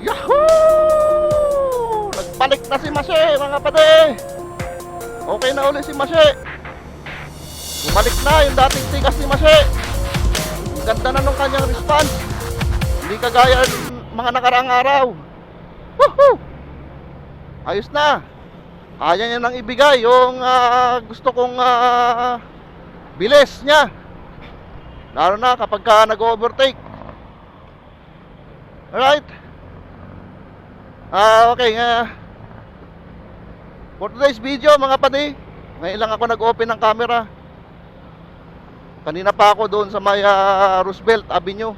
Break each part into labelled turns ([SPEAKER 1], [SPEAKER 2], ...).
[SPEAKER 1] Yahoo! Nagbalik na si Mashe, mga pade. Okay na uli si Mashe. Bumalik na yung dating tigas ni Mashe. Ganda na nung kanyang response. Hindi kagaya ng mga nakaraang araw. Woohoo! Ayos na. Kaya niya nang ibigay yung ah, gusto kong ah, bilis niya. Lalo na kapag ka nag-overtake. Alright. Ah, okay nga. For today's video, mga padi, ngayon lang ako nag-open ng camera. Kanina pa ako doon sa may ah, Roosevelt Avenue.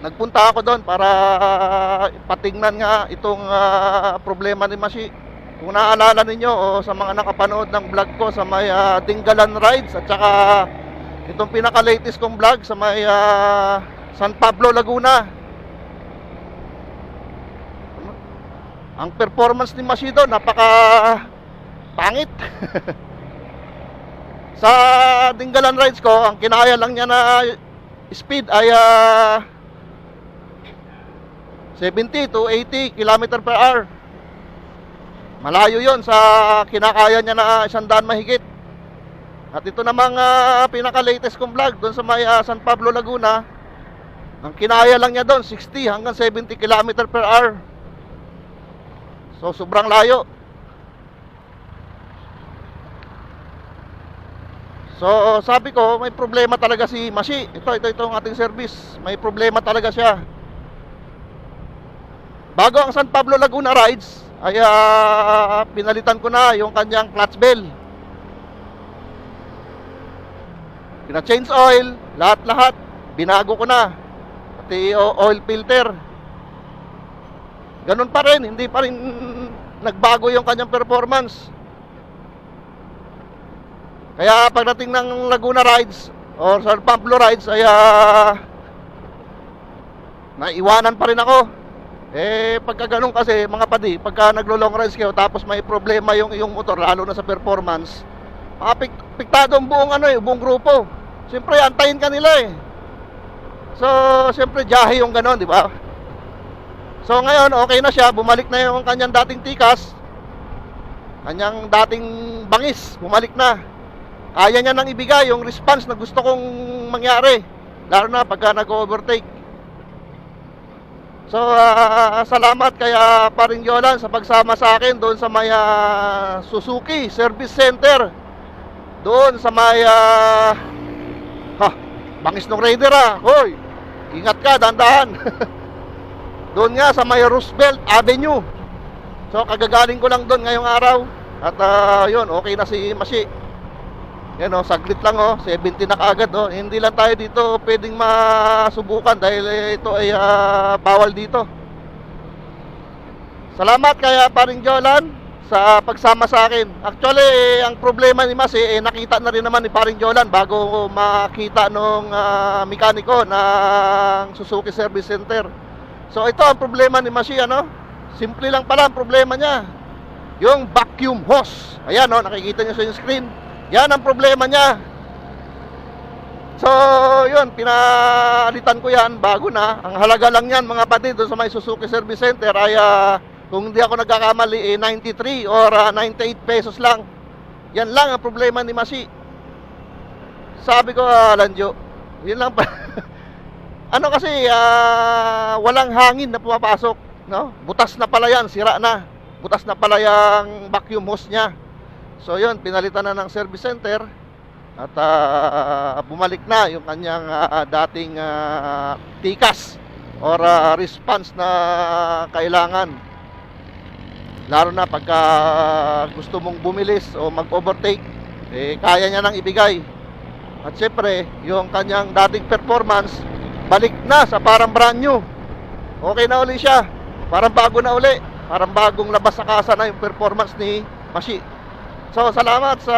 [SPEAKER 1] Nagpunta ako doon para ah, patingnan nga itong ah, problema ni Mashi. Kung naaalala ninyo o sa mga nakapanood ng vlog ko sa may ah, Dinggalan Rides at saka itong pinaka-latest kong vlog sa may ah, San Pablo, Laguna. Ang performance ni Masido napaka pangit. Sa Dinggalan rides ko, ang kinaya lang niya na speed ay ah, 70 to 80 km per hour. Malayo yon sa kinakaya niya na isang daan mahigit. At ito namang ah, pinaka-latest kong vlog doon sa may ah, San Pablo, Laguna. Ang kinaya lang niya doon 60 hanggang 70 km per hour. So sobrang layo. So sabi ko, may problema talaga si Mashi. Ito, ito, ito ang ating service. May problema talaga siya. Bago ang San Pablo Laguna rides, ay ah, pinalitan ko na yung kanyang clutch bell. Pina-change oil, lahat-lahat. Binago ko na. Pati oil filter. Ganun pa rin, hindi pa rin nagbago yung kanyang performance. Kaya pagdating ng Laguna Rides or San Pablo Rides ay ah, naiwanan pa rin ako. Eh pagka ganun kasi mga padi, pagka naglo-long rides kayo tapos may problema yung iyong motor lalo na sa performance, makapik- piktado ang buong ano eh, buong grupo. Siyempre antayin ka nila eh. So, siyempre jahe yung ganon, di ba? So ngayon, okay na siya. Bumalik na yung kanyang dating tikas. Kanyang dating bangis. Bumalik na. Kaya niya nang ibigay yung response na gusto kong mangyari. Lalo na pagka nag-overtake. So, ah, salamat kaya paring Yolan sa pagsama sa akin doon sa may ah, Suzuki Service Center. Doon sa may ah, ha, bangis ng Raider ah. Hoy, ingat ka, dandahan. Doon nga sa may Roosevelt Avenue. So kagagaling ko lang doon ngayong araw. At ah, yun, okay na si Masi. Yan oh, saglit lang oh, 70 na kaagad oh. Hindi lang tayo dito pwedeng masubukan dahil eh, ito ay ah, bawal dito. Salamat kaya paring Jolan sa pagsama sa akin. Actually, eh, ang problema ni Masi, eh, nakita na rin naman ni paring Jolan bago makita nung ah, mekaniko ng Suzuki Service Center. So ito ang problema ni Masi ano? Simple lang pala ang problema niya. Yung vacuum hose. Ayan oh, nakikita niyo sa yung screen. Yan ang problema niya. So, yun, pinalitan ko yan bago na. Ang halaga lang yan mga pati doon sa may Suzuki Service Center ay ah, kung hindi ako nagkakamali eh, 93 or ah, 98 pesos lang. Yan lang ang problema ni Masi. Sabi ko, ah, Lanjo, yun lang pa. ano kasi, ah, walang hangin na pumapasok. No? Butas na pala yan, sira na. Butas na pala yung vacuum hose niya. So yun, pinalitan na ng service center at ah, bumalik na yung kanyang ah, dating ah, tikas or ah, response na kailangan. Lalo na pagka gusto mong bumilis o mag-overtake, eh, kaya niya nang ibigay. At syempre, yung kanyang dating performance, balik na sa parang brand new. Okay na uli siya. Parang bago na uli. Parang bagong labas sa kasa na yung performance ni Mashi. So, salamat sa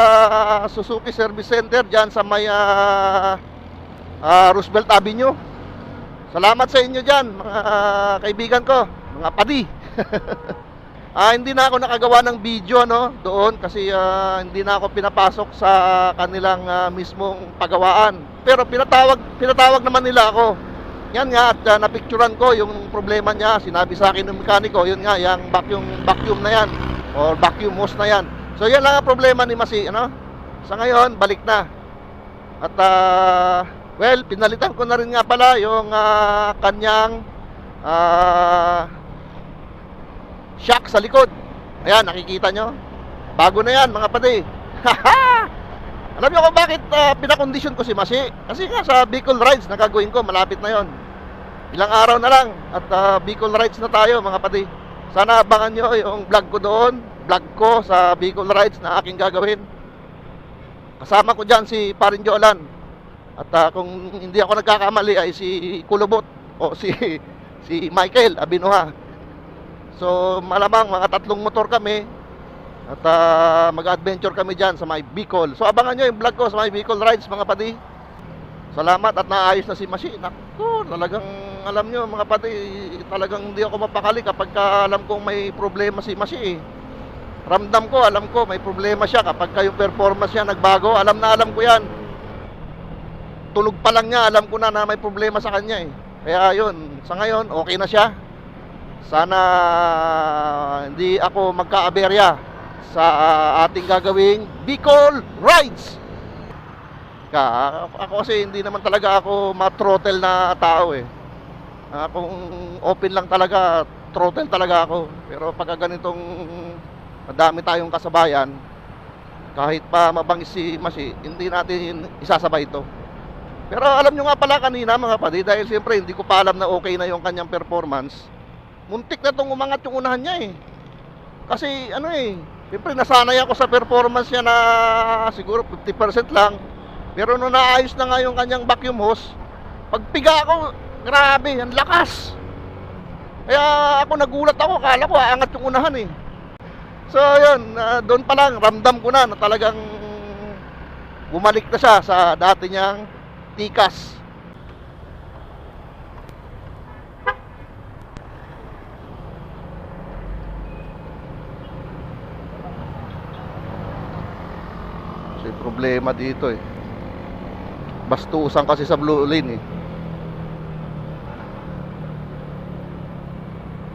[SPEAKER 1] Suzuki Service Center dyan sa may ah, ah, Roosevelt Avenue. Salamat sa inyo dyan, mga kaibigan ko, mga padi. Ah, hindi na ako nakagawa ng video no doon kasi ah, hindi na ako pinapasok sa kanilang ah, mismong pagawaan. Pero pinatawag pinatawag naman nila ako. Yan nga at uh, napicturan ko yung problema niya. Sinabi sa akin ng mekaniko, yun nga, yung vacuum vacuum na yan or vacuum hose na yan. So yan lang ang problema ni Masi, ano? Sa ngayon, balik na. At ah, well, pinalitan ko na rin nga pala yung ah, kanyang ah, shock sa likod. Ayan, nakikita nyo? Bago na yan, mga pati. Alam niyo kung bakit ah, pinakondisyon ko si Masi? Kasi nga sa Bicol Rides na gagawin ko, malapit na yon. Ilang araw na lang at ah, Bicol Rides na tayo, mga pati. Sana abangan nyo yung vlog ko doon, vlog ko sa Bicol Rides na aking gagawin. Kasama ko dyan si Parin Jolan. At ah, kung hindi ako nagkakamali ay si Kulubot o si si Michael Abinuha. So malamang mga tatlong motor kami at ah, mag-adventure kami dyan sa may Bicol. So abangan nyo yung vlog ko sa may Bicol Rides mga pati. Salamat at naayos na si Mashi. Naku, talagang alam nyo mga pati, talagang hindi ako mapakali kapag ka alam kong may problema si Mashi eh. Ramdam ko, alam ko may problema siya kapag ka yung performance niya nagbago. Alam na alam ko yan. Tulog pa lang niya, alam ko na na may problema sa kanya eh. Kaya yun, sa ngayon, okay na siya. Sana hindi ako magkaaberya sa ah, ating gagawing Bicol Rides. Ka, ako kasi hindi naman talaga ako ma-throttle na tao eh. Ah, kung open lang talaga, throttle talaga ako. Pero pagka ganitong madami tayong kasabayan, kahit pa mabangis si Masi, hindi natin isasabay ito. Pero alam nyo nga pala kanina mga padi, dahil siyempre hindi ko pa alam na okay na yung kanyang performance, muntik na itong umangat yung unahan niya eh. Kasi ano eh, siyempre nasanay ako sa performance niya na siguro 50% lang. Pero nung naayos na nga yung kanyang vacuum hose, pagpiga ako, grabe, ang lakas. Kaya ako nagulat ako, kala ko aangat yung unahan eh. So yun, ah, doon pa lang, ramdam ko na na talagang bumalik na siya sa dati niyang tikas. Kasi problema dito eh. Bastusan kasi sa blue lane eh.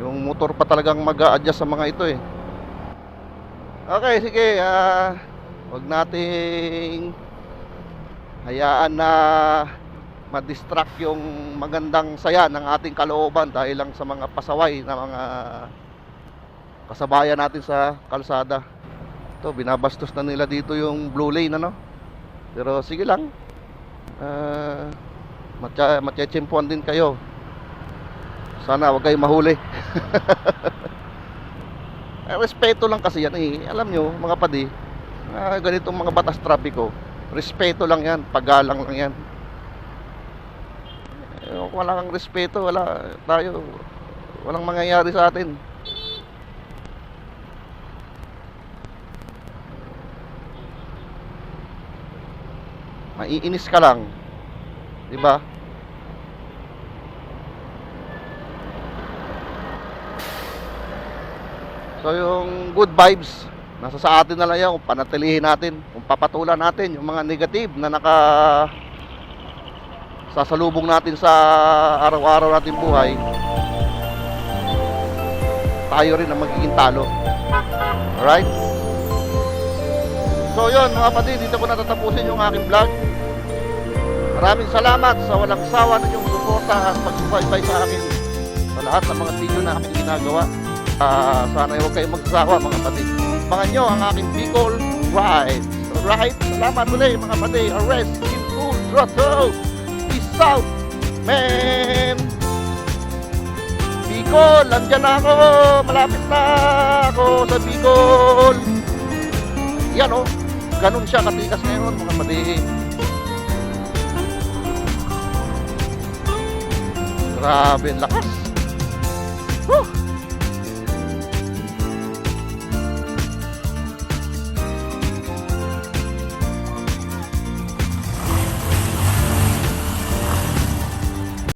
[SPEAKER 1] Yung motor pa talagang mag-a-adjust sa mga ito eh. Okay, sige. ah wag nating hayaan na ma-distract yung magandang saya ng ating kalooban dahil lang sa mga pasaway na mga kasabayan natin sa kalsada. Ito, binabastos na nila dito yung blue lane, ano? Pero sige lang. Uh, matya, matya-chimpuan din kayo. Sana wag kayong mahuli. Eh, respeto lang kasi yan eh. Alam nyo, mga padi, ah, ganitong mga batas trapiko, respeto lang yan, paggalang lang yan. Eh, wala kang respeto, wala tayo, walang mangyayari sa atin. Maiinis ka lang. 'Di ba? So yung good vibes, nasa sa atin na lang yan kung panatilihin natin, kung papatulan natin yung mga negative na naka sasalubong natin sa araw-araw natin buhay, tayo rin ang magiging talo. Alright? So yun mga kapatid, dito ko natatapusin yung aking vlog. Maraming salamat sa walang sawa ninyong suporta at pagsubaybay sa akin sa lahat ng mga video na aking ginagawa. Ah, sana huwag kayong magsasawa mga kapatid. Abangan nyo ang aking Bicol Ride. Alright? Salamat ulit mga kapatid. Arrest in full throttle. Peace out, man! Bicol, andyan na ako. Malapit na ako sa Bicol. Yan oh. Ganun siya katikas ngayon mga kapatid. Grabe, lakas. Woo!